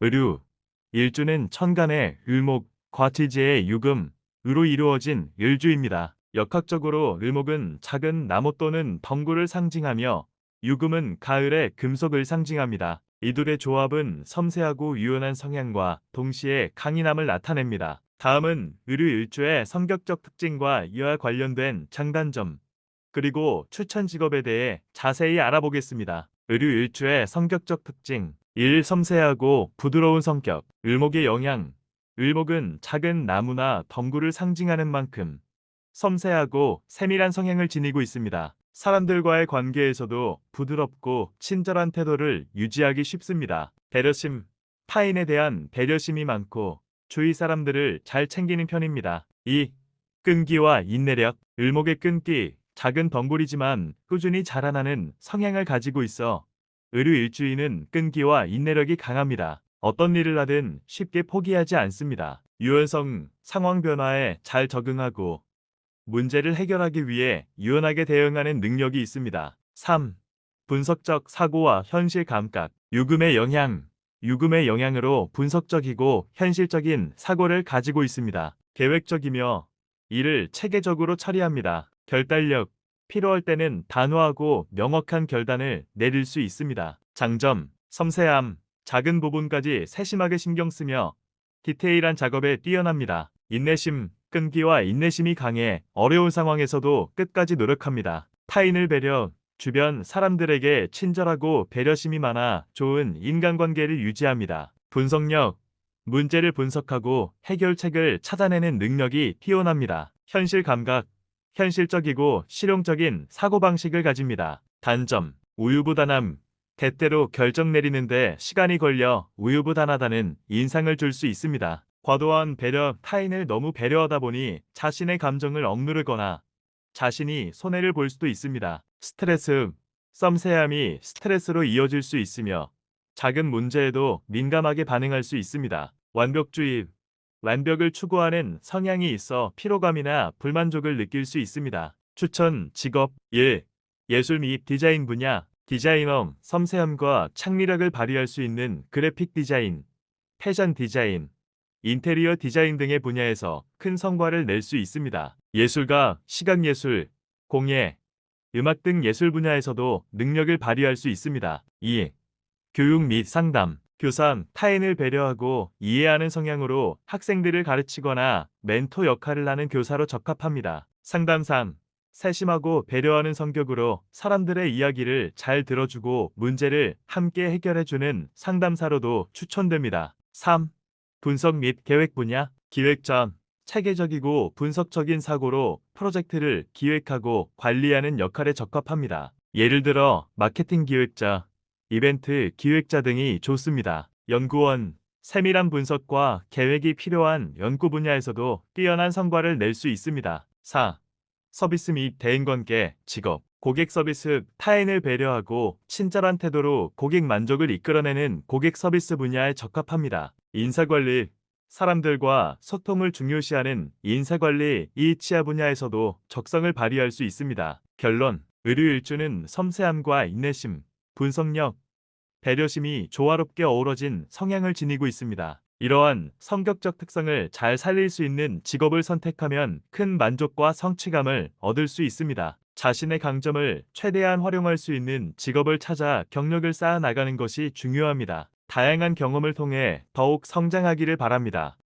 의류, 일주는 천간의 을목, 과티지의 유금, 으로 이루어진 일주입니다. 역학적으로 을목은 작은 나무 또는 덩굴을 상징하며 유금은 가을의 금속을 상징합니다. 이둘의 조합은 섬세하고 유연한 성향과 동시에 강인함을 나타냅니다. 다음은 의류 일주의 성격적 특징과 이와 관련된 장단점, 그리고 추천 직업에 대해 자세히 알아보겠습니다. 의류 일주의 성격적 특징 1. 섬세하고 부드러운 성격 을목의 영향 을목은 작은 나무나 덩굴을 상징하는 만큼 섬세하고 세밀한 성향을 지니고 있습니다. 사람들과의 관계에서도 부드럽고 친절한 태도를 유지하기 쉽습니다. 배려심 타인에 대한 배려심이 많고 주위 사람들을 잘 챙기는 편입니다. 2. 끈기와 인내력 을목의 끈기 작은 덩굴이지만 꾸준히 자라나는 성향을 가지고 있어 의류 일주인은 끈기와 인내력이 강합니다. 어떤 일을 하든 쉽게 포기하지 않습니다. 유연성, 상황 변화에 잘 적응하고 문제를 해결하기 위해 유연하게 대응하는 능력이 있습니다. 3. 분석적 사고와 현실 감각, 유금의 영향, 유금의 영향으로 분석적이고 현실적인 사고를 가지고 있습니다. 계획적이며 일을 체계적으로 처리합니다. 결단력, 필요할 때는 단호하고 명확한 결단을 내릴 수 있습니다. 장점, 섬세함, 작은 부분까지 세심하게 신경 쓰며 디테일한 작업에 뛰어납니다. 인내심, 끈기와 인내심이 강해 어려운 상황에서도 끝까지 노력합니다. 타인을 배려, 주변 사람들에게 친절하고 배려심이 많아 좋은 인간관계를 유지합니다. 분석력, 문제를 분석하고 해결책을 찾아내는 능력이 뛰어납니다. 현실 감각, 현실적이고 실용적인 사고방식을 가집니다. 단점, 우유부단함, 때때로 결정 내리는데 시간이 걸려 우유부단하다는 인상을 줄 수 있습니다. 과도한 배려, 타인을 너무 배려하다 보니 자신의 감정을 억누르거나 자신이 손해를 볼 수도 있습니다. 스트레스, 썸세함이 스트레스로 이어질 수 있으며 작은 문제에도 민감하게 반응할 수 있습니다. 완벽주의, 완벽을 추구하는 성향이 있어 피로감이나 불만족을 느낄 수 있습니다. 추천, 직업, 일, 예술 및 디자인 분야, 디자이너, 섬세함과 창의력을 발휘할 수 있는 그래픽 디자인, 패션 디자인, 인테리어 디자인 등의 분야에서 큰 성과를 낼 수 있습니다. 예술가, 시각예술, 공예, 음악 등 예술 분야에서도 능력을 발휘할 수 있습니다. 2. 교육 및 상담, 교사, 타인을 배려하고 이해하는 성향으로 학생들을 가르치거나 멘토 역할을 하는 교사로 적합합니다. 상담상, 세심하고 배려하는 성격으로 사람들의 이야기를 잘 들어주고 문제를 함께 해결해주는 상담사로도 추천됩니다. 3. 분석 및 계획 분야, 기획 전, 체계적이고 분석적인 사고로 프로젝트를 기획하고 관리하는 역할에 적합합니다. 예를 들어 마케팅 기획자, 이벤트 기획자 등이 좋습니다. 연구원, 세밀한 분석과 계획이 필요한 연구 분야에서도 뛰어난 성과를 낼 수 있습니다. 4. 서비스 및 대인관계, 직업, 고객 서비스, 타인을 배려하고 친절한 태도로 고객 만족을 이끌어내는 고객 서비스 분야에 적합합니다. 인사관리, 사람들과 소통을 중요시하는 인사관리 이 치아 분야에서도 적성을 발휘할 수 있습니다. 결론, 의류 일주는 섬세함과 인내심, 분석력, 배려심이 조화롭게 어우러진 성향을 지니고 있습니다. 이러한 성격적 특성을 잘 살릴 수 있는 직업을 선택하면 큰 만족과 성취감을 얻을 수 있습니다. 자신의 강점을 최대한 활용할 수 있는 직업을 찾아 경력을 쌓아 나가는 것이 중요합니다. 다양한 경험을 통해 더욱 성장하기를 바랍니다.